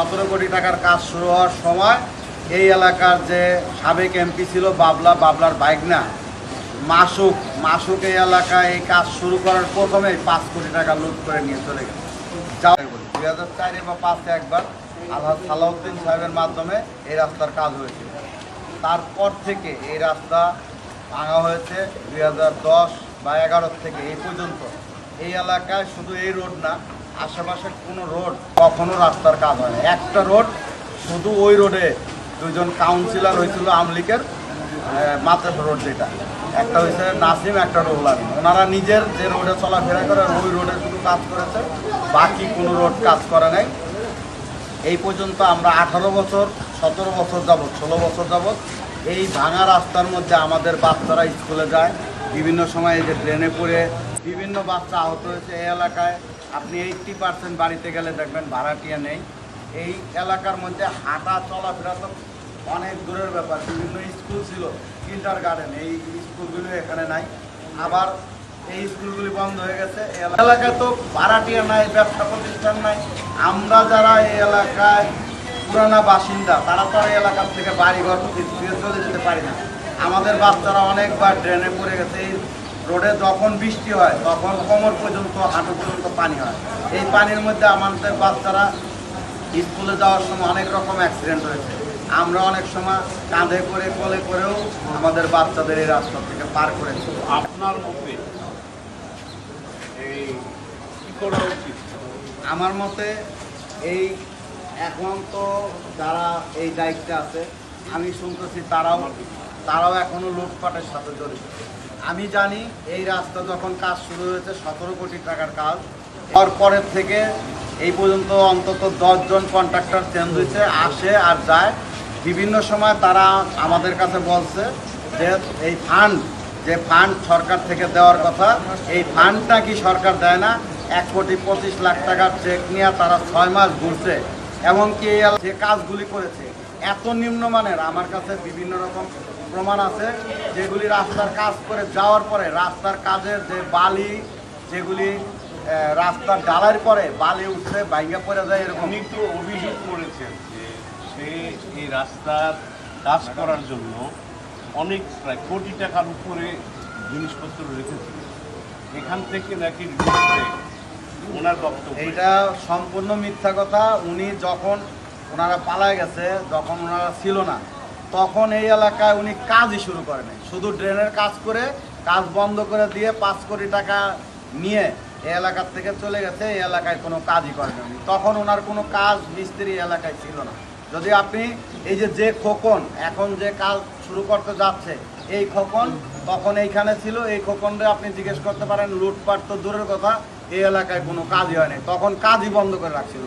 সতেরো কোটি টাকার কাজ শুরু হওয়ার সময় এই এলাকার যে সাবেক এমপি ছিল বাবলা, বাবলার বাইক না মাসুক মাসুক এই এলাকায় এই কাজ শুরু করার প্রথমেই পাঁচ কোটি টাকা লুট করে নিয়ে চলে গেছে দুই হাজার চারে বা পাঁচে একবার আলহাজ সালাউদ্দিন সাহেবের মাধ্যমে এই রাস্তার কাজ হয়েছিল তারপর থেকে এই রাস্তা ভাঙা হয়েছে দুই হাজার দশ বা এগারো থেকে এই পর্যন্ত। এই এলাকায় শুধু এই রোড না আশেপাশের কোনো রোড কখনো রাস্তার কাজ হয় না। একটা রোড শুধু ওই রোডে দুজন কাউন্সিলর হয়েছিল আমলিকের মাত্রাস রোড যেটা। একটা হয়েছে নাসিম, একটা রোল আমিন। ওনারা নিজের যে রোডে চলাফেরা করে ওই রোডে শুধু কাজ করেছে, বাকি কোনো রোড কাজ করে নাই। এই পর্যন্ত আমরা আঠারো বছর, সতেরো বছর যাবৎ, ষোলো বছর যাবৎ এই ভাঙা রাস্তার মধ্যে আমাদের বাচ্চারা স্কুলে যায়। বিভিন্ন সময় এই যে ট্রেনে পড়ে বিভিন্ন বাচ্চা আহত হয়েছে এই এলাকায়। আপনি এইটটি পার্সেন্ট বাড়িতে গেলে দেখবেন ভাড়াটিয়া নেই। এই এলাকার মধ্যে হাঁটা চলাফেরা তো অনেক দূরের ব্যাপার। বিভিন্ন স্কুল ছিল কিন্টার গার্ডেন এই স্কুলগুলো এখানে নাই। আবার এই স্কুলগুলি বন্ধ হয়ে গেছে। এলাকায় তো ভাড়াটিয়া নাই, ব্যবসা প্রতিষ্ঠান নাই। আমরা যারা এই এলাকায় পুরানা বাসিন্দা, তারা তো এই এলাকার থেকে বাড়ি ঘর চলে যেতে পারি না। আমাদের বাচ্চারা অনেকবার ড্রেনে পড়ে গেছে। এই রোডে যখন বৃষ্টি হয় তখন কোমর পর্যন্ত হাঁটু পর্যন্ত পানি হয়। এই পানির মধ্যে আমাদের বাচ্চারা স্কুলে যাওয়ার সময় অনেক রকম অ্যাক্সিডেন্ট হয়েছে। আমরা অনেক সময় কাঁধে করে কোলে করেও আমাদের বাচ্চাদের এই রাস্তা থেকে পার করেছি আপনার মতে এই কি করা উচিত? আমার মতে এই এখন তো যারা এই দায়িত্বে আছে আমি শুনতেছি তারাও তারাও এখনও লুটপাটের সাথে জড়িত। আমি জানি এই রাস্তা যখন কাজ শুরু হয়েছে, সতেরো কোটি টাকার কাজ। তারপরের থেকে এই পর্যন্ত অন্তত দশজন কন্ট্রাক্টর চেঞ্জ হয়েছে, আসে আর যায়। বিভিন্ন সময় তারা আমাদের কাছে বলছে যে, এই ফান্ড যে ফান্ড সরকার থেকে দেওয়ার কথা, এই ফান্ডটা কি সরকার দেয় না? এক কোটি পঁচিশ লাখ টাকার চেক নিয়ে তারা ছয় মাস ঘুরছে। এমনকি যে কাজগুলি করেছে, এত নিম্নমানের, আমার কাছে বিভিন্ন রকম প্রমাণ আছে যেগুলি রাস্তার কাজ করে যাওয়ার পরে রাস্তার কাজের যে বালি যেগুলি রাস্তার ডালার পরে বালি উঠছে বাইঙ্গা পড়ে যায় এরকম। তো অভিযোগ করেছেন যে সে এই রাস্তার কাজ করার জন্য অনেক প্রায় কোটি টাকার উপরে জিনিসপত্র রেখেছিল। এখান থেকে নাকি ওনার বক্তব্য এইটা সম্পূর্ণ মিথ্যা কথা। উনি যখন ওনারা পালায় গেছে যখন ওনারা ছিল না। তখন এই এলাকায় উনি কাজই শুরু করেন শুধু ড্রেনের কাজ করে, কাজ বন্ধ করে দিয়ে পাঁচ কোটি টাকা নিয়ে এই এলাকার থেকে চলে গেছে, এই এলাকায় কোনো কাজই করেন তখন ওনার কোনো কাজ মিস্ত্রি এলাকায় ছিল না। যদি আপনি এই যে যে খোকন এখন যে কাজ শুরু করতে যাচ্ছে, এই খোকন তখন এইখানে ছিল, এই খোকনরে আপনি জিজ্ঞেস করতে পারেন, লুটপাট তো দূরের কথা, এই এলাকায় কোনো কাজই হয়নি তখন কাজই বন্ধ করে রাখছিল